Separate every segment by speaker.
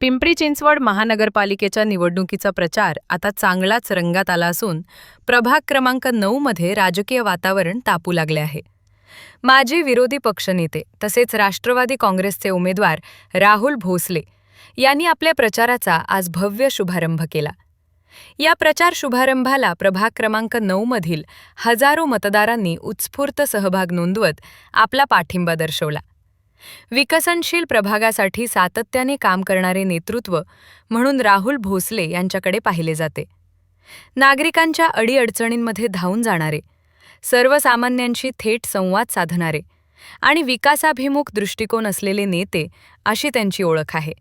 Speaker 1: पिंपरी चिंचवड महानगरपालिकेच्या निवडणुकीचा प्रचार आता चांगलाच रंगात आला असून प्रभाग क्रमांक नऊ मध्ये राजकीय वातावरण तापू लागले आहे. माजी विरोधी पक्षनेते तसेच राष्ट्रवादी काँग्रेसचे उमेदवार राहुल भोसले यांनी आपल्या प्रचाराचा आज भव्य शुभारंभ केला. या प्रचार शुभारंभाला प्रभाग क्रमांक नऊ मधील हजारो मतदारांनी उत्स्फूर्त सहभाग नोंदवत आपला पाठिंबा दर्शवला. विकसनशील प्रभागासाठी सातत्याने काम करणारे नेतृत्व म्हणून राहुल भोसले यांच्याकडे पाहिले जाते. नागरिकांच्या अडीअडचणींमध्ये धावून जाणारे सर्वसामान्यांशी थेट संवाद साधणारे आणि विकासाभिमुख दृष्टिकोन असलेले नेते अशी त्यांची ओळख आहे.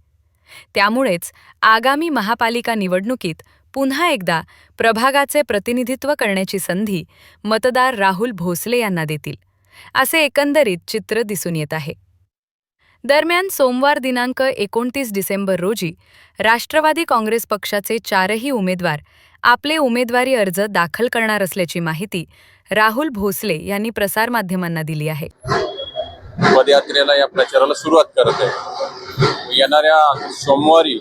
Speaker 1: त्यामुळेच आगामी महापालिका निवडणुकीत पुन्हा एकदा प्रभागाचे प्रतिनिधित्व करण्याची संधी मतदार राहुल भोसले यांना देतील. असे एकंदरीत चित्र दिसून येत आहे. दरम्यान सोमवार दिनांक एकोणतीस डिसेंबर रोजी राष्ट्रवादी काँग्रेस पक्षाचे चारही उमेदवार आपले उमेदवारी अर्ज दाखल करणार असल्याची माहिती राहुल भोसले यांनी प्रसारमाध्यमांना दिली आहे.
Speaker 2: पदयात्रेला या प्रचाराला सुरुवात करत आहे. येणाऱ्या सोमवारी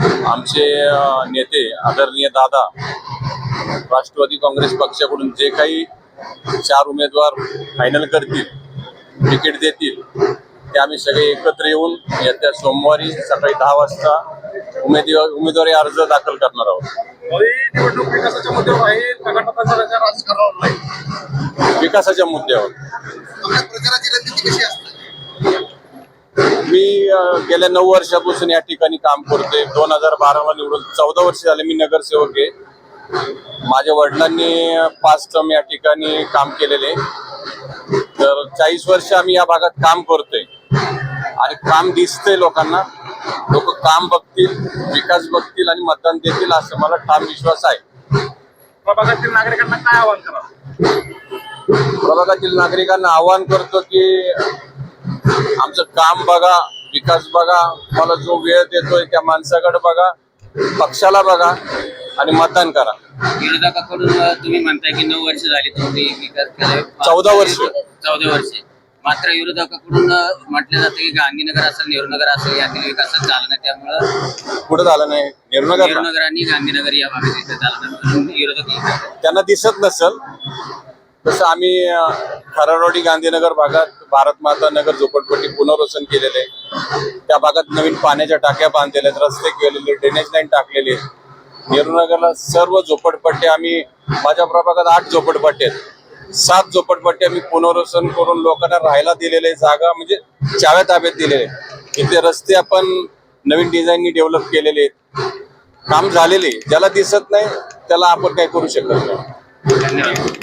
Speaker 2: आमचे नेते आदरणीय दादा राष्ट्रवादी काँग्रेस पक्षाकडून जे काही चार उमेदवार फायनल करतील तिकीट देतील ते आम्ही सगळे एकत्र येऊन येत्या सोमवारी सकाळी दहा वाजता उमेदवार उमेदवारी अर्ज दाखल करणार आहोत.
Speaker 3: ही विकासाच्या मुद्द्यावर आहे का गटतंत्राच्या राजकारणावर नाही
Speaker 2: विकासाच्या मुद्द्यावर
Speaker 3: आपल्या प्रचाराची रणनीती कशी असते
Speaker 2: मी गेल्या नऊ वर्षापासून या ठिकाणी काम करतोय. दोन हजार बाराला निवडून चौदा वर्ष झाले मी नगरसेवक आहे. माझ्या वडिलांनी पाच टर्म या ठिकाणी काम केलेले तर चाळीस वर्ष आम्ही या भागात काम करतोय. आणि काम दिसतंय लोकांना. लोक काम बघतील विकास बघतील आणि मतदान देतील असं मला ठाम विश्वास आहे.
Speaker 3: प्रभागातील नागरिकांना काय आवाहन करा
Speaker 2: प्रभागातील नागरिकांना आवाहन करतो की आमचं काम बघा विकास बघा मला जो वेळ देतोय त्या माणसाकडे बघा पक्षाला बघा आणि मतदान करा.
Speaker 4: विरोधकाकडून तुम्ही म्हणताय की नऊ वर्ष झाली तुम्ही विकास
Speaker 2: चौदा वर्ष.
Speaker 4: चौदा वर्ष. मात्र विरोधकाकडून म्हटलं जातं की गांधीनगर असेल नेहरूनगर असेल यातील विकासच झाला नाही. त्यामुळं
Speaker 2: कुठं झालं नाही. निर्णय
Speaker 4: नेहरूनगर आणि गांधीनगर या भागात इथे झालं विरोधक.
Speaker 2: त्यांना दिसत नसल. तसं आम्ही अं, गांधीनगर भागात भारत माता नगर झोपडपट्टी पुनर्वसन केलेले आहे. त्या भागात नवीन पाण्याच्या टाक्या बांधलेल्या आहेत रस्ते केलेले ड्रेनेज लाईन टाकलेली आहे नेहरूनगरला सर्व झोपडपट्ट्या आम्ही माझ्या प्रभागात आठ झोपडपट्टी आहेत. सात झोपडपट्टी आम्ही पुनर्वसन करून लोकांना राहायला दिलेले जागा म्हणजे चाव्या ताब्यात दिलेले आहे. इथे रस्ते आपण नवीन डिझाईननी डेव्हलप केलेले आहेत. काम झालेले ज्याला दिसत नाही त्याला आपण काही करू शकत नाही.